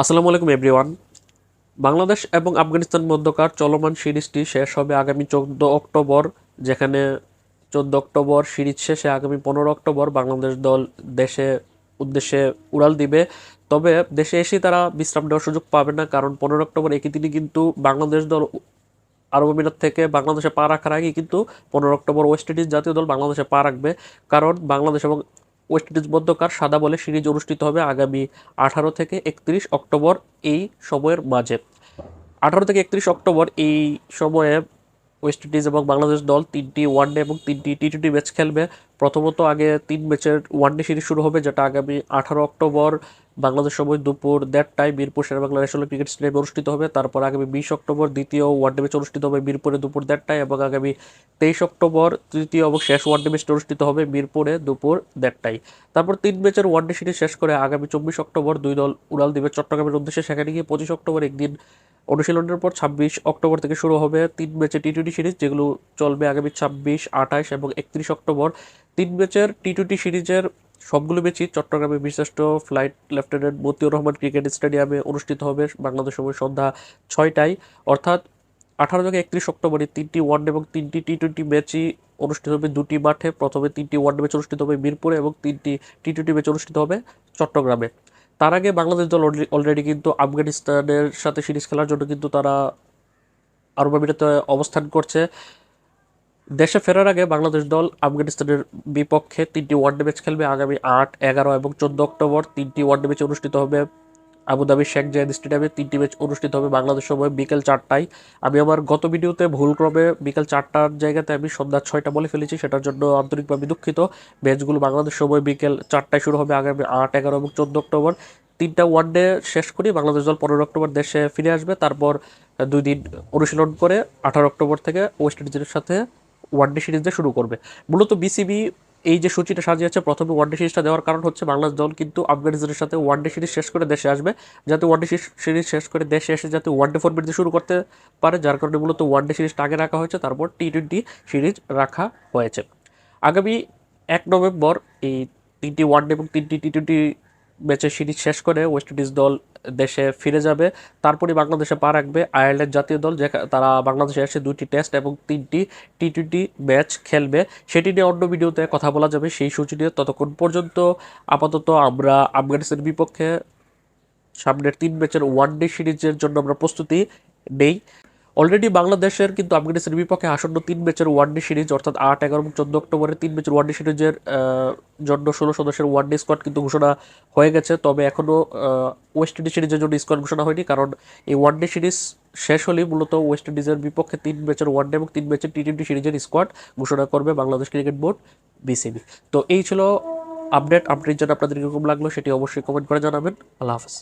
আসসালামু আলাইকুম, এভরিওয়ান। বাংলাদেশ এবং আফগানিস্তান মধ্যকার চলমান সিরিজটি শেষ হবে আগামী চোদ্দ অক্টোবর, যেখানে চোদ্দ অক্টোবর সিরিজ শেষে আগামী পনেরো অক্টোবর বাংলাদেশ দল দেশে, উদ্দেশ্যে উড়াল দিবে। তবে দেশে এসে তারা বিশ্রাম নেওয়ার সুযোগ পাবে না, কারণ পনেরো অক্টোবর একই দিনই কিন্তু বাংলাদেশ দল আরব আমিরাত থেকে বাংলাদেশে পা রাখার আগে কিন্তু পনেরো অক্টোবর ওয়েস্ট ইন্ডিজ জাতীয় দল বাংলাদেশে পা রাখবে। কারণ বাংলাদেশ এবং ওয়েস্ট ইন্ডিজ মধ্যকার সাদা বলে সিরিজ অনুষ্ঠিত হবে আগামী আঠারো থেকে একত্রিশ অক্টোবর এই সময়ের মাঝে। আঠারো থেকে একত্রিশ অক্টোবর এই সময়ে ওয়েস্ট ইন্ডিজ এবং বাংলাদেশ দল তিনটি ওয়ানডে এবং তিনটি টি টোয়েন্টি ম্যাচ খেলবে। প্রথমত আগে তিন ম্যাচের ওয়ানডে সিরিজ শুরু হবে, যেটা আগামী আঠারো অক্টোবর বাংলাদেশ সময় দুপুর দেড়টায় মিরপুর শেরেবাংলা ন্যাশনাল ক্রিকেট স্টেডিয়ামে অনুষ্ঠিত হবে। তারপর আগামী বিশ অক্টোবর দ্বিতীয় ওয়ানডে ম্যাচ অনুষ্ঠিত হবে মিরপুরে দুপুর দেড়টায় এবং আগামী তেইশ অক্টোবর তৃতীয় এবং শেষ ওয়ানডে ম্যাচটি অনুষ্ঠিত হবে মিরপুরে দুপুর দেড়টায়। তারপর তিন ম্যাচের ওয়ানডে সিরিজ শেষ করে আগামী চব্বিশ অক্টোবর দুই দল উড়াল দিবে চট্টগ্রামের উদ্দেশ্যে। সেখানে গিয়ে পঁচিশ অক্টোবর একদিন অনুশীলনের পর ছাব্বিশ অক্টোবর থেকে শুরু হবে তিন ম্যাচের টি টোয়েন্টি সিরিজ, যেগুলো চলবে আগামী ছাব্বিশ, আঠাশ এবং একত্রিশ অক্টোবর। তিন ম্যাচের টি টোয়েন্টি সিরিজের সবগুলো ম্যাচই চট্টগ্রামে বিশিষ্ট flight lieutenant Matiur Rahman cricket স্টেডিয়ামে অনুষ্ঠিত হবে। বাংলাদেশ সময় সন্ধ্যা ছয়টায়। অর্থাৎ আঠারো থেকে একত্রিশ অক্টোবরে তিনটি ওয়ান এবং তিনটি টি টোয়েন্টি ম্যাচই অনুষ্ঠিত হবে দুটি মাঠে। প্রথমে তিনটি ওয়ান ম্যাচ অনুষ্ঠিত হবে মিরপুরে এবং তিনটি টি টোয়েন্টি ম্যাচ অনুষ্ঠিত হবে চট্টগ্রামে। তার আগে বাংলাদেশ দল অলরেডি কিন্তু আফগানিস্তানের সাথে সিরিজ খেলার জন্য কিন্তু তারা আরব আমিরাতে অবস্থান করছে। দেশে ফেরার আগে বাংলাদেশ দল আফগানিস্তানের বিপক্ষে তিনটি ওয়ানডে ম্যাচ খেলবে আগামী আট, এগারো এবং চোদ্দ অক্টোবর। তিনটি ওয়ানডে ম্যাচ অনুষ্ঠিত হবে আবুধাবি শেখ জায়েদ স্টেডিয়ামে। তিনটি ম্যাচ অনুষ্ঠিত হবে বাংলাদেশ সময় বিকেল চারটায়। আমি আমার গত ভিডিওতে ভুলক্রমে বিকেল চারটার জায়গাতে আমি সন্ধ্যা ছয়টা বলে ফেলেছি, সেটার জন্য আন্তরিকভাবে দুঃখিত। ম্যাচগুলো বাংলাদেশ সময় বিকেল চারটায় শুরু হবে আগামী আট, এগারো এবং চোদ্দ অক্টোবর। তিনটা ওয়ানডে শেষ করি, বাংলাদেশ দল পনেরো অক্টোবর দেশে ফিরে আসবে। তারপর দুই দিন অনুশীলন করে আঠারো অক্টোবর থেকে ওয়েস্ট ইন্ডিজের সাথে ওয়ানডে সিরিজে শুরু করবে। মূলত বিসিবি এই যে সূচিটা সাজিয়েছে, প্রথমে ওয়ানডে সিরিজটা দেওয়ার কারণ হচ্ছে বাংলাদেশ দল কিন্তু আফগানিস্তানের সাথে ওয়ানডে সিরিজ শেষ করে দেশে আসবে। যাতে ওয়ানডে সিরিজ শেষ করে দেশে এসে যাতে ওয়ানডে ফরম্যাট দিয়ে শুরু করতে পারে, যার কারণে মূলত ওয়ানডে সিরিজটা আগে রাখা হয়েছে, তারপর টি টোয়েন্টি সিরিজ রাখা হয়েছে। আগামী এক নভেম্বর এই তিনটি ওয়ানডে এবং তিনটি টি টোয়েন্টি ম্যাচের সিরিজ শেষ করে ওয়েস্ট ইন্ডিজ দল দেশে ফিরে যাবে। তারপরে বাংলাদেশে পা রাখবে আয়ারল্যান্ড জাতীয় দল যে তারা বাংলাদেশে এসে দুটি টেস্ট এবং তিনটি টি টোয়েন্টি ম্যাচ খেলবে। সেটি নিয়ে অন্য ভিডিওতে কথা বলা যাবে, সেই সূচি নিয়ে। ততক্ষণ পর্যন্ত আপাতত আমরা আফগানিস্তানের বিপক্ষে সামনের তিন ম্যাচের ওয়ান ডে সিরিজের জন্য আমরা প্রস্তুতি নেই। অলরেডি বাংলাদেশের কিন্তু আফগানিস্তানের বিপক্ষে আসন্ন তিন ম্যাচের ওয়ানডে সিরিজ অর্থাৎ আট, এগারো এবং চোদ্দ অক্টোবরে তিন ম্যাচের ওয়ানডে সিরিজের জন্য ষোলো সদস্যের ওয়ানডে স্কোয়াড কিন্তু ঘোষণা হয়ে গেছে। তবে এখনও ওয়েস্ট ইন্ডিজ সিরিজের জন্য স্কোয়াড ঘোষণা হয়নি, কারণ এই ওয়ানডে সিরিজ শেষ হলেই মূলত ওয়েস্ট ইন্ডিজের বিপক্ষে তিন ম্যাচের ওয়ানডে এবং তিন ম্যাচের টি টোয়েন্টি সিরিজের স্কোয়াড ঘোষণা করবে বাংলাদেশ ক্রিকেট বোর্ড বিসিবি তো এই ছিল আপডেট আপডেট যেন আপনাদের কীরকম লাগল সেটি অবশ্যই কমেন্ট করে জানাবেন। আল্লাহ হাফেজ।